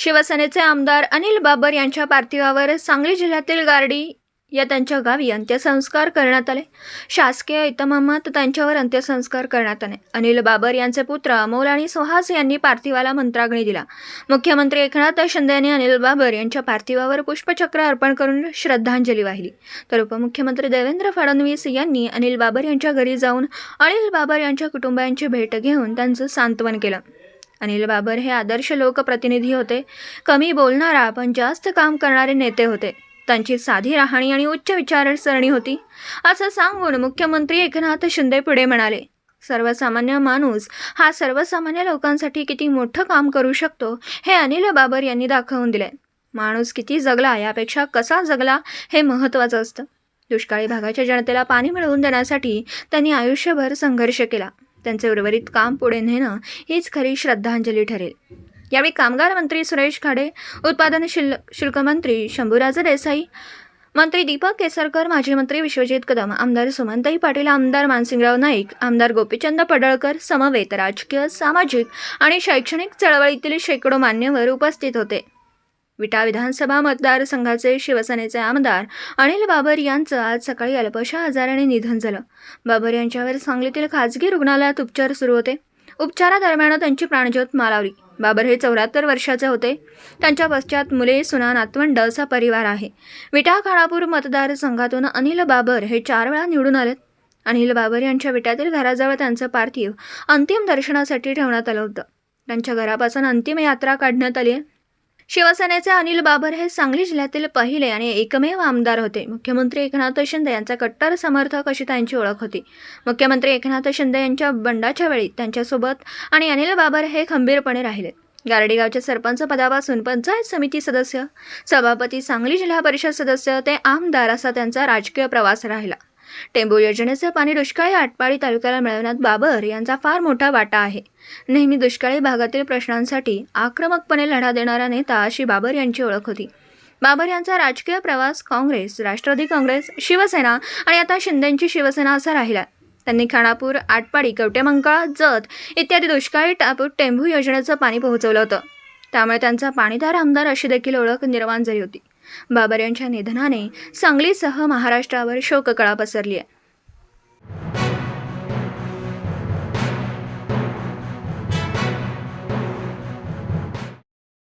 शिवसेनेचे आमदार अनिल बाबर यांच्या पार्थिवावर सांगली जिल्ह्यातील गारडी या त्यांच्या गावी अंत्यसंस्कार करण्यात आले. शासकीय इतमामात त्यांच्यावर अंत्यसंस्कार करण्यात आले. अनिल बाबर यांचे पुत्र अमोल आणि सुहास यांनी पार्थिवाला मंत्राग्नी दिला. मुख्यमंत्री एकनाथ शिंदे यांनी अनिल बाबर यांच्या पार्थिवावर पुष्पचक्र अर्पण करून श्रद्धांजली वाहिली. तर उपमुख्यमंत्री देवेंद्र फडणवीस यांनी अनिल बाबर यांच्या घरी जाऊन अनिल बाबर यांच्या कुटुंबियांची भेट घेऊन त्यांचं सांत्वन केलं. अनिल बाबर हे आदर्श लोकप्रतिनिधी होते. कमी बोलणारा पण जास्त काम करणारे नेते होते. त्यांची साधी राहणी आणि उच्च विचारसरणी होती. असं सांगून मुख्यमंत्री एकनाथ शिंदे पुढे म्हणाले सर्वसामान्य माणूस हा सर्वसामान्य लोकांसाठी किती मोठं काम करू शकतो हे अनिल बाबर यांनी दाखवून दिले माणूस किती जगला यापेक्षा कसा जगला हे महत्त्वाचं असतं. दुष्काळी भागाच्या जनतेला पाणी मिळवून देण्यासाठी त्यांनी आयुष्यभर संघर्ष केला. त्यांचे उर्वरित काम पुढे नेणं हीच खरी श्रद्धांजली ठरेल. यावेळी कामगार मंत्री सुरेश खाडे उत्पादन शिल शुल्क मंत्री शंभूराज देसाई मंत्री दीपक केसरकर माजी मंत्री विश्वजित कदम आमदार सुमंतई पाटील आमदार मानसिंगराव नाईक आमदार गोपीचंद पडळकर समवेत राजकीय सामाजिक आणि शैक्षणिक चळवळीतील शेकडो मान्यवर उपस्थित होते. विटा विधानसभा मतदारसंघाचे शिवसेनेचे आमदार अनिल बाबर यांचं आज सकाळी अल्पशा आजाराने निधन झालं. बाबर यांच्यावर सांगलीतील खाजगी रुग्णालयात उपचार सुरू होते. उपचारादरम्यान त्यांची प्राणज्योत मालावली. बाबर हे चौऱ्याहत्तर वर्षाचे होते. त्यांच्या पश्चात मुले सुना नातवंड असा परिवार आहे. विटा खाणापूर मतदारसंघातून अनिल बाबर हे चार वेळा निवडून आलेत. अनिल बाबर यांच्या विट्यातील घराजवळ त्यांचं पार्थिव अंतिम दर्शनासाठी ठेवण्यात आलं होतं. त्यांच्या घरापासून अंतिम यात्रा काढण्यात आली आहे. शिवसेनेचे अनिल बाबर हे सांगली जिल्ह्यातील पहिले आणि एकमेव आमदार होते. मुख्यमंत्री एकनाथ शिंदे यांचा कट्टर समर्थक अशी त्यांची ओळख होती. मुख्यमंत्री एकनाथ शिंदे यांच्या बंडाच्या वेळी त्यांच्यासोबत आणि अनिल बाबर हे खंबीरपणे राहिले. गारडेगावच्या सरपंच पदापासून पंचायत समिती सदस्य सभापती सांगली जिल्हा परिषद सदस्य ते आमदार असा त्यांचा राजकीय प्रवास राहिला. टेंबू योजनेचे पाणी दुष्काळी आटपाडी तालुक्याला मिळवण्यात बाबर यांचा फार मोठा वाटा आहे. नेहमी दुष्काळी भागातील प्रश्नांसाठी आक्रमकपणे लढा देणारा नेता अशी बाबर यांची ओळख होती. बाबर यांचा राजकीय प्रवास काँग्रेस राष्ट्रवादी काँग्रेस शिवसेना आणि आता शिंदेंची शिवसेना असा राहिला त्यांनी खानापूर आटपाडी कवटेमंकाळा जत इत्यादी दुष्काळी टापूर टेंभू योजनेचं पाणी पोहोचवलं होतं. त्यामुळे त्यांचा पाणीदार आमदार अशी देखील ओळख निर्माण झाली होती. बाबर यांच्या निधनाने सांगलीसह महाराष्ट्रावर शोककळा पसरली आहे